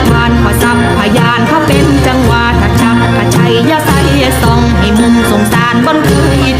ลัวานขอซับพยานเขาเป็นจังหวะถ้าชักถ้าชัยยาใส่ซองให้มุมสงสารบนคืท